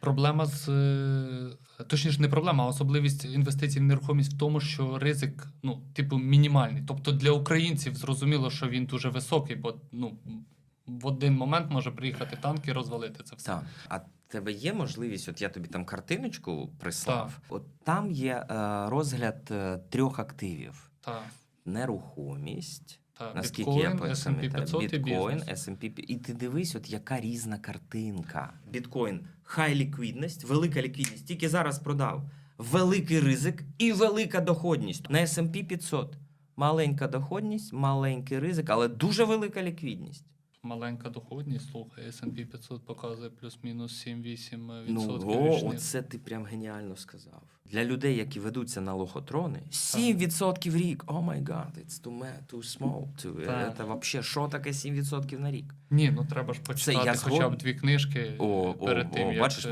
Проблема з е, точніше, не проблема, а особливість інвестицій в нерухомість в тому, що ризик, ну, типу, мінімальний. Тобто для українців зрозуміло, що він дуже високий, бо ну, в один момент може приїхати танк і розвалити це все. Так. А тебе є можливість, от я тобі там картиночку прислав. От там є е, розгляд е, трьох активів: Так, нерухомість. Наскільки Біткоін, я пам'ятаю, біткоін. S&P, і ти дивись, от яка різна картинка. Біткоін хай ліквідність, велика ліквідність. Тільки зараз продав. Великий ризик і велика доходність. На S&P 500 маленька доходність, маленький ризик, але дуже велика ліквідність. Маленька доходність, слухай, S&P 500 показує плюс-мінус 7-8% Ну, о, оце ти прям геніально сказав. Для людей, які ведуться на лохотрони, 7% рік. О май гад, it's too, mad, too small. To, Так. Це вообще, що таке 7% на рік? Ні, ну треба ж почитати я хоча б дві книжки О, о, перед о, тим, як... бачиш,